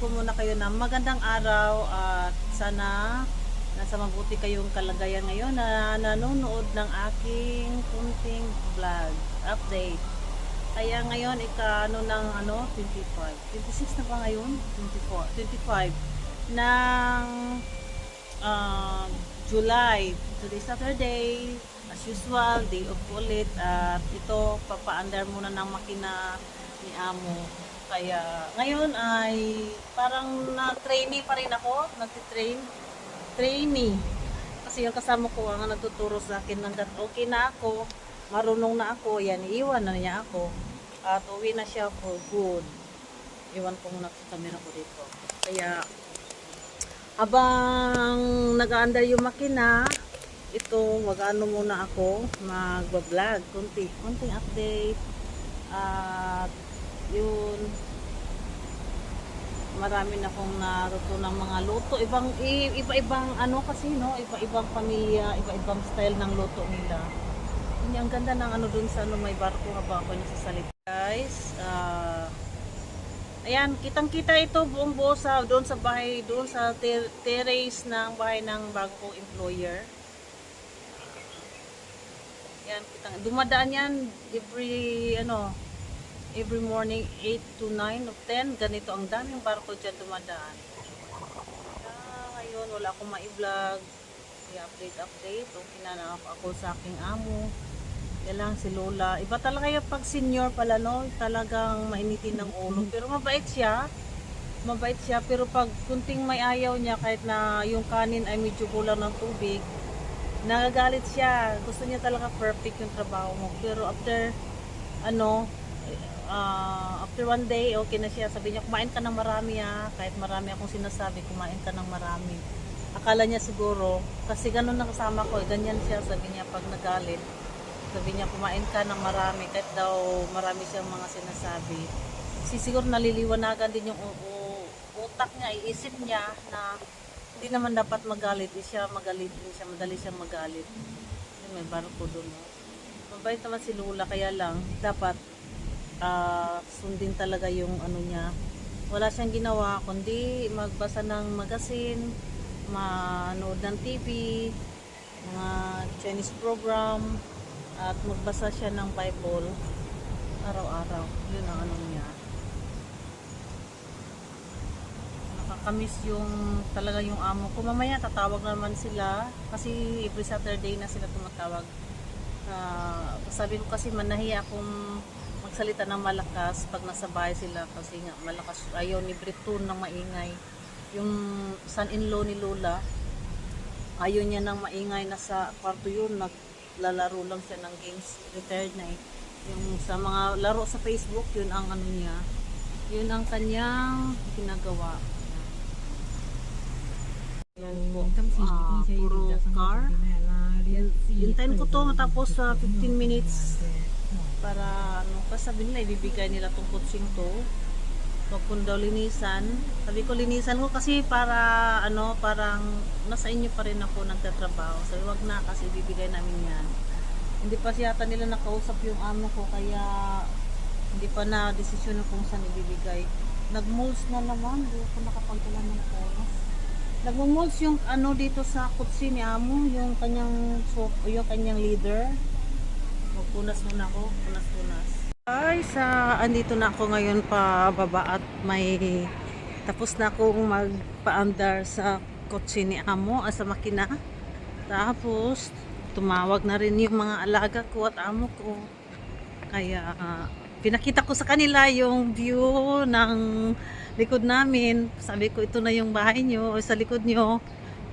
ko muna kayo na magandang araw at sana nasa mabuti kayong kalagayan ngayon na nanonood ng aking kunting vlog update. Kaya ngayon ika ano ng ano 25. 26 na ba ngayon? 24, 25 ng um, July. Today Saturday, as usual, day of ulit at ito papaandar muna ng makina ni Amo. Kaya ngayon ay parang na-trainee pa rin ako, nagtitrain. Trainee. Kasi yung kasama ko ang nagtuturo sa akin ng okay na ako, marunong na ako, yan, iwan na niya ako. At uwi na siya for good. Iwan ko muna sa camera ko dito. Kaya habang nag-under yung makina, ito, mag-ano muna ako, mag-vlog, kunti, kunting update. At yun, marami na akong natutunang mga luto. Ibang, iba-ibang ano kasi, no? Iba-ibang pamilya, iba-ibang style ng luto nila. Hindi, ang ganda ng ano dun sa ano, may barko habang ako nagsasalita. Guys, ah, Ayan, kitang-kita ito buong buo sa doon sa bahay, doon sa ter- terrace ng bahay ng bago employer. Yan, kitang dumadaan yan every ano, every morning 8 to 9 of 10, ganito ang daming barko diyan dumadaan. Kaya ngayon wala akong mai-vlog, i-update update, na ako, ako sa aking amo. Yan lang si Lola. Iba talaga yung pag senior pala no, talagang mainitin ng ulo. Pero mabait siya. Mabait siya pero pag kunting may ayaw niya kahit na yung kanin ay medyo kulang ng tubig, nagagalit siya. Gusto niya talaga perfect yung trabaho mo. Pero after ano, ah, after one day, okay na siya. Sabi niya, kumain ka ng marami ha. Kahit marami akong sinasabi, kumain ka ng marami. Akala niya siguro, kasi ganun na kasama ko, eh, ganyan siya, sabi niya pag nagalit. Sabi niya, kumain ka ng marami, kahit daw marami siyang mga sinasabi. Kasi siguro naliliwanagan din yung utak niya, iisip niya na hindi naman dapat magalit. Di siya magalit din siya, madali siyang magalit. May barko doon. Mabait naman si Lula, kaya lang, dapat ah, sundin talaga yung ano niya. Wala siyang ginawa, kundi magbasa ng magazine, manood ng TV, mga Chinese program, at magbasa siya ng Bible araw-araw. Yun ang ano niya. Nakakamiss yung talaga yung amo ko. Mamaya tatawag naman sila kasi every Saturday na sila tumatawag. Ah, sabi ko kasi manahiya akong magsalita ng malakas pag nasa bahay sila kasi nga malakas ayaw ni Breton ng maingay. Yung son-in-law ni Lola, ayaw niya ng maingay na sa kwarto yun, naglalaro lang siya ng games, retired na eh. Yung sa mga laro sa Facebook, yun ang ano niya, yun ang kanyang ginagawa. Yan po, ah, puro car. Hintayin ko to matapos sa 15 minutes para ano, kasi sabi nila ibibigay nila tong kutsing to. Huwag kong daw linisan. Sabi ko linisan ko kasi para ano, parang nasa inyo pa rin ako nagtatrabaho. Sabi wag na kasi ibibigay namin yan. Hindi pa siyata nila nakausap yung amo ko kaya hindi pa na desisyon kung saan ibibigay. Nagmulls na naman, hindi ako nakapagdala ng oras. Nagmumulls yung ano dito sa kutsi ni amo, yung kanyang so, yung kanyang leader. Magpunas muna ako, punas-punas. Ay, sa andito na ako ngayon pa baba at may tapos na akong magpaandar sa kotse ni amo, ah, sa makina. Tapos, tumawag na rin yung mga alaga ko at amo ko. Kaya, pinakita ko sa kanila yung view ng likod namin. Sabi ko, ito na yung bahay nyo, o sa likod nyo.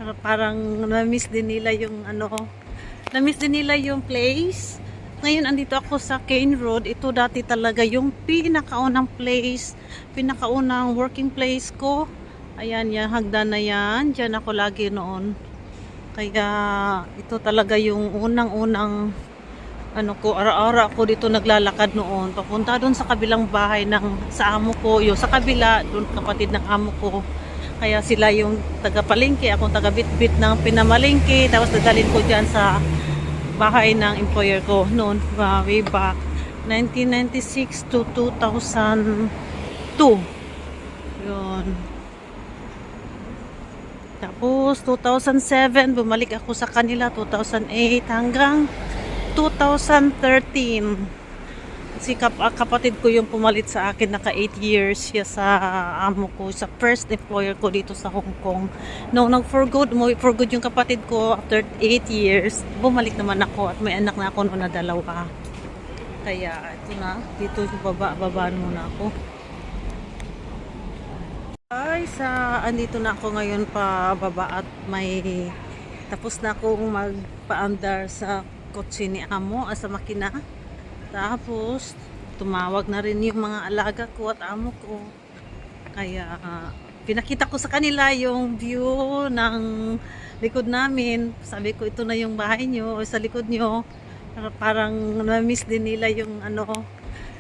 Para- Parang na-miss din nila yung ano, na-miss din nila yung place. Ngayon, andito ako sa Kane Road. Ito dati talaga yung pinakaunang place, pinakaunang working place ko. Ayan, yan, hagdan na yan. Diyan ako lagi noon. Kaya, ito talaga yung unang-unang ano ko, ara-ara ako dito naglalakad noon. Papunta doon sa kabilang bahay ng sa amo ko, yung sa kabila, doon kapatid ng amo ko. Kaya sila yung taga-palengke, akong taga-bitbit ng pinamalengke, tapos dadalhin ko dyan sa bahay ng employer ko noon, uh, way back 1996 to 2002. Yun. Tapos, 2007, bumalik ako sa kanila, 2008, hanggang 2013. Si kap ah, kapatid ko yung pumalit sa akin, naka 8 years siya sa amo ko, sa first employer ko dito sa Hong Kong. No, nag for good, mo for good yung kapatid ko, after 8 years, bumalik naman ako at may anak na ako noon na dalawa. Kaya, ito na, dito baba, babaan muna ako. Ay, sa andito na ako ngayon pa baba at may tapos na akong magpaandar sa kotse ni amo ah, sa makina. Tapos tumawag na rin yung mga alaga ko at amo ko. Kaya ah, pinakita ko sa kanila yung view ng likod namin. Sabi ko ito na yung bahay nyo sa likod nyo. Para- Parang na-miss din nila yung ano,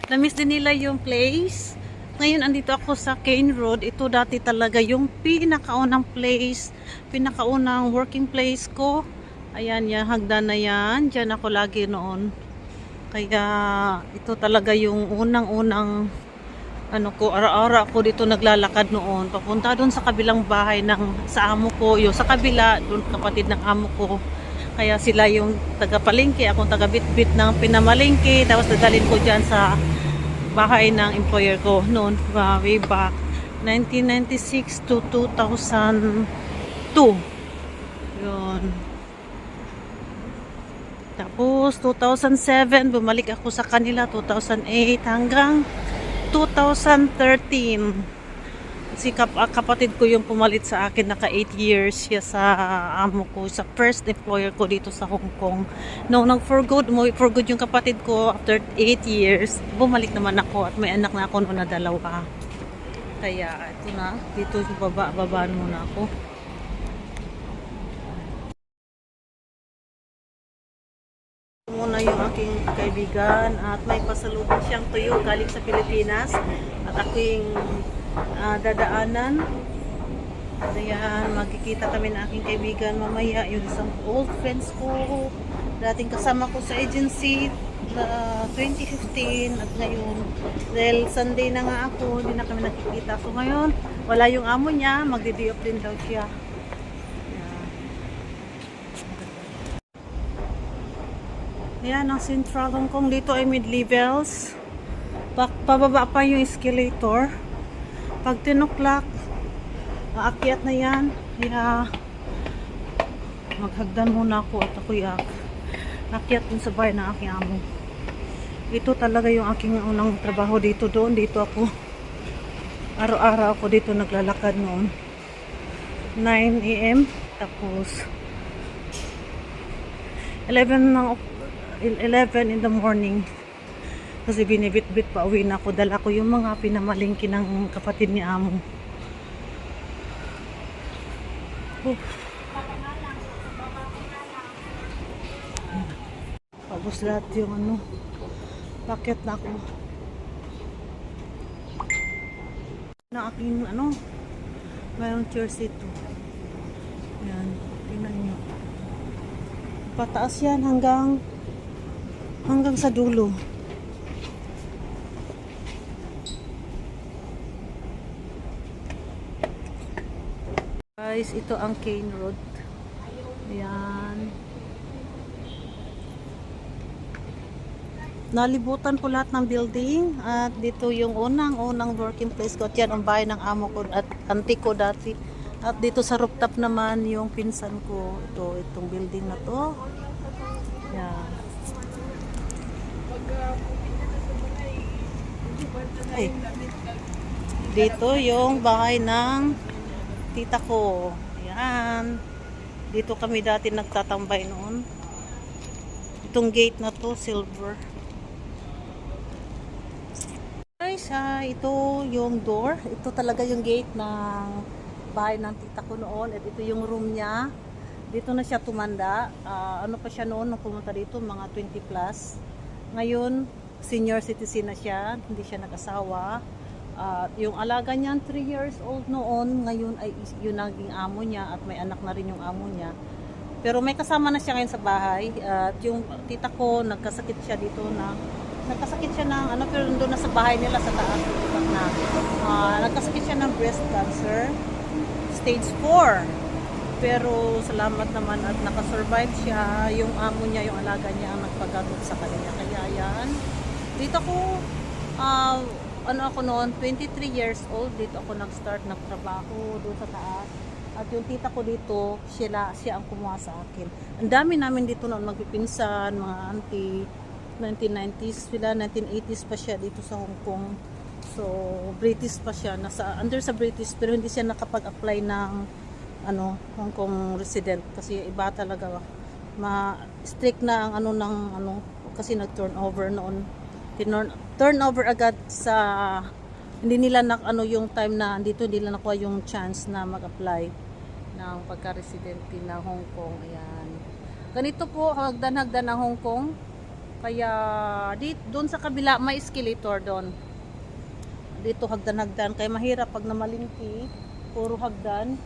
na-miss din nila yung place. Ngayon, andito ako sa Kane Road. Ito dati talaga yung pinakaunang place, pinakaunang working place ko. Ayan, yan, hagdan na yan. Diyan ako lagi noon. Kaya, ito talaga yung unang-unang ano ko, ara-ara ako dito naglalakad noon. Papunta doon sa kabilang bahay ng sa amo ko. Yung sa kabila, doon kapatid ng amo ko. Kaya sila yung taga-palengke, akong taga-bitbit ng pinamalengke. Tapos dadalhin ko dyan sa bahay ng employer ko noon uh, way back 1996 to 2002 yun tapos 2007 bumalik ako sa kanila 2008 hanggang 2013 si kap ah, kapatid ko yung pumalit sa akin naka 8 years siya sa amo ko sa first employer ko dito sa Hong Kong. No nag for good mo for good yung kapatid ko after 8 years bumalik naman ako at may anak na ako noon na dalawa. Kaya ito na dito baba babaan muna ako muna yung aking kaibigan at may pasalubong siyang tuyo galing sa Pilipinas. At aking ah, dadaanan. Ayan, magkikita kami ng aking kaibigan mamaya yung isang old friends ko. Dating kasama ko sa agency uh, 2015 at ngayon dahil Sunday na nga ako hindi na kami nakikita. So ngayon wala yung amo niya magdi off din daw siya Ayan, ang Central Hong Kong dito ay mid-levels. Pa pababa pa yung escalator. Pag 10 o'clock, aakyat na yan. Kaya, maghagdan muna ako at ako'y ak akyat dun sa bahay ng aking amo. Ito talaga yung aking unang trabaho dito doon. Dito ako, araw-araw ako dito naglalakad noon. 9 a.m. Tapos, 11 ng 11 in the morning. Kasi binibit-bit pa uwi na ako. Dala ko yung mga pinamalingki ng kapatid ni amo. Uf. Pagos lahat yung ano packet na ako? Na aking ano mayroong chairs ito yan tingnan nyo pataas yan hanggang hanggang sa dulo. Guys, ito ang Kane Road. Ayan. Nalibutan ko lahat ng building at dito yung unang-unang working place ko at yan ang bahay ng amo ko at auntie ko dati. At dito sa rooftop naman yung pinsan ko. Ito, itong building na to. Yan. Ay. Dito yung bahay ng tita ko. Ayan. Dito kami dati nagtatambay noon. Itong gate na to, silver. Guys, ah, ito yung door. Ito talaga yung gate ng bahay ng tita ko noon. At ito yung room niya. Dito na siya tumanda. Ah, ano pa siya noon nung pumunta dito? Mga 20 plus. Ngayon, senior citizen na siya. Hindi siya nag-asawa. At yung alaga niya, 3 years old noon. Ngayon ay yun naging amo niya at may anak na rin yung amo niya. Pero may kasama na siya ngayon sa bahay. At yung tita ko, nagkasakit siya dito na nagkasakit siya ng ano pero doon na sa bahay nila sa taas na ah, nagkasakit siya ng breast cancer stage 4 pero salamat naman at nakasurvive siya yung amo niya yung alaga niya ang nagpagamot sa kanya kaya yan dito ko ah, ano ako noon 23 years old dito ako nag-start nagtrabaho doon sa taas. At yung tita ko dito siya, siya ang kumuha sa akin. Ang dami namin dito noon magpipinsan mga auntie 1990s sila 1980s pa siya dito sa Hong Kong. So British pa siya nasa under sa British pero hindi siya nakapag-apply ng ano Hong Kong resident. Kasi iba talaga ma strict na ang ano ng ano kasi nag-turnover noon Tinurn, turnover agad sa hindi nila na ano yung time na andito nila nakuha yung chance na mag-apply ng pagka-residente ng Hong Kong ayan ganito po hagdan-hagdan ng Hong Kong kaya dito doon sa kabila may escalator doon dito hagdan-hagdan kaya mahirap pag namalingki puro hagdan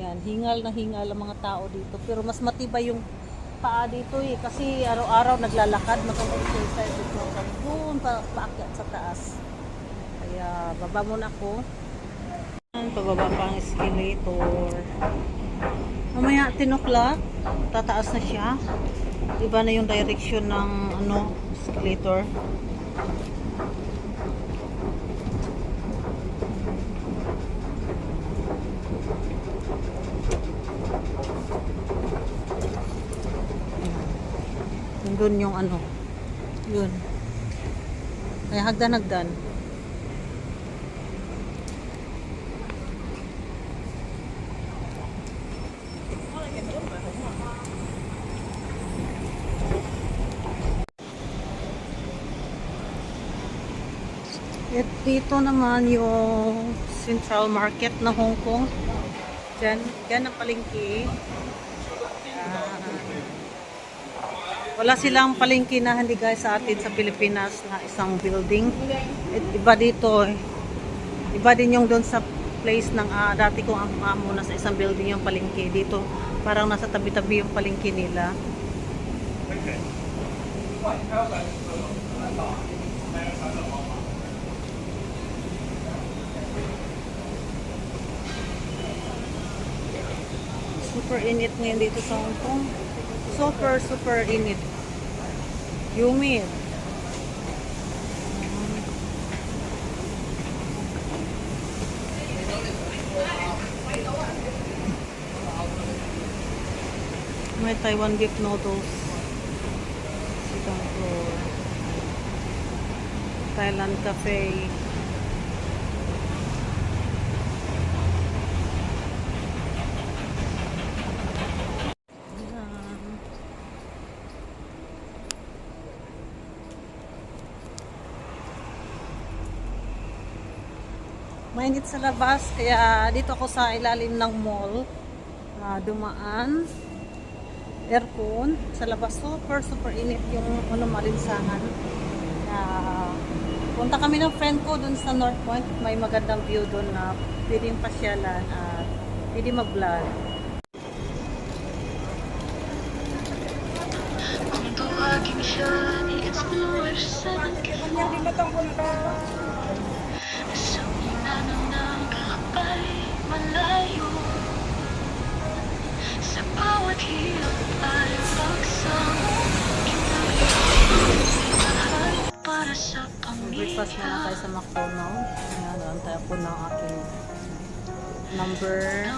yan hingal na hingal ang mga tao dito pero mas matibay yung paa dito eh kasi araw-araw naglalakad mag-exercise dito kami doon pa paakyat sa taas. Kaya baba muna ako. Pababa pa ang escalator. Mamaya 10 o'clock tataas na siya. Iba na yung direction ng ano escalator. Doon yung ano. Yun. Kaya hagdan-hagdan. At dito naman yung Central Market ng Hong Kong. Diyan, diyan ang palengke. Yan. Wala silang palengke na hindi guys sa atin sa Pilipinas na isang building. Iba dito eh. Iba din yung doon sa place ng ah, dati kong amo na sa isang building yung palengke. Dito parang nasa tabi-tabi yung palengke nila. Super init ngayon dito sa Hong Kong. Super, super init. Humid. May Taiwan beef noodles. Singapore. Thailand cafe. Ayan. Mainit sa labas, kaya dito ako sa ilalim ng mall. Ah, dumaan. Aircon. Sa labas, super, super init yung ano, malinsangan. Ah, punta kami ng friend ko dun sa North Point. May magandang view dun na pwedeng pasyalan at pwede mag-vlog. Kung number.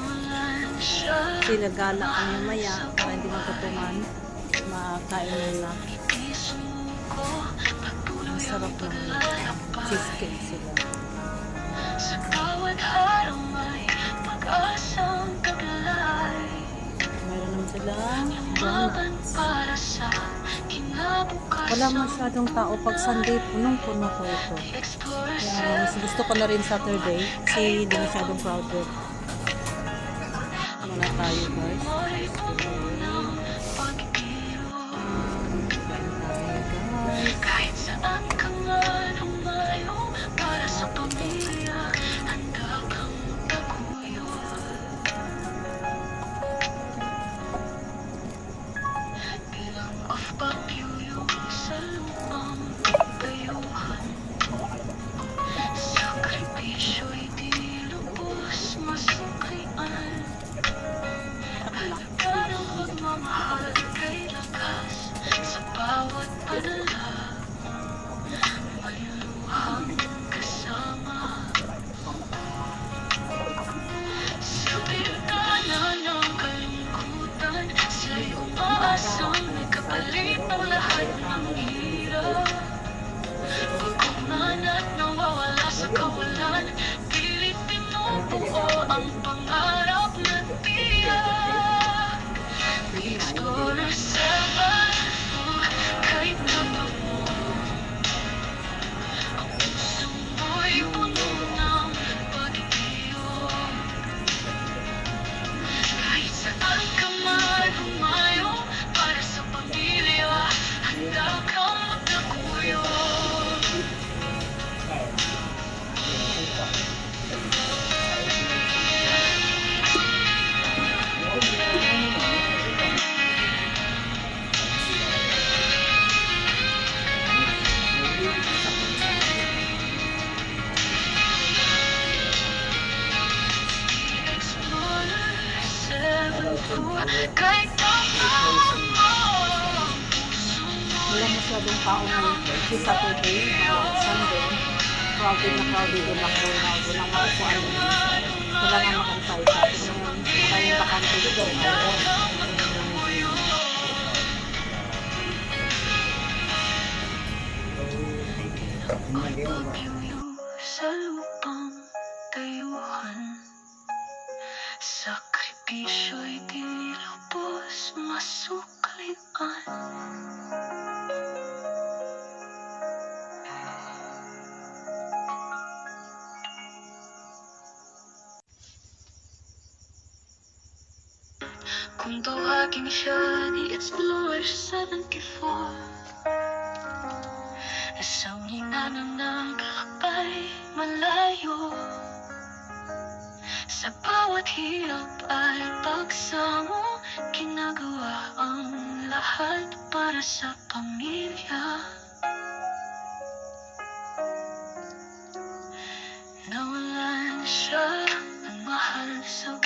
Sinagala kami maya para hindi magutuman. Makain na. Ang ng paglalakbay cheesecake sila. Sa bawat araw may pag-asang kaglay Meron naman Laban donuts. Wala masyadong tao pag Sunday, punong-puno ko ito. Kaya mas gusto ko na rin Saturday kasi hindi masyadong crowded. Tayo guys. Kahit saan ka Wala masyadong tao ngayon kasi Saturday, Sunday, crowded na crowded yung McDonald's. Walang makukuan yung Wala nga makantay sa akin. Maraming bakante dito. Kung sa lupang tayuhan, sakripisyo'y din lubos masuklian Kung tawagin siya ni Explorer 74 Isang hinanang ng kakapay malayo. Sa bawat hirap ay pagsamo Ginagawa ang lahat para sa pamilya. Nawalan siya ng mahal sa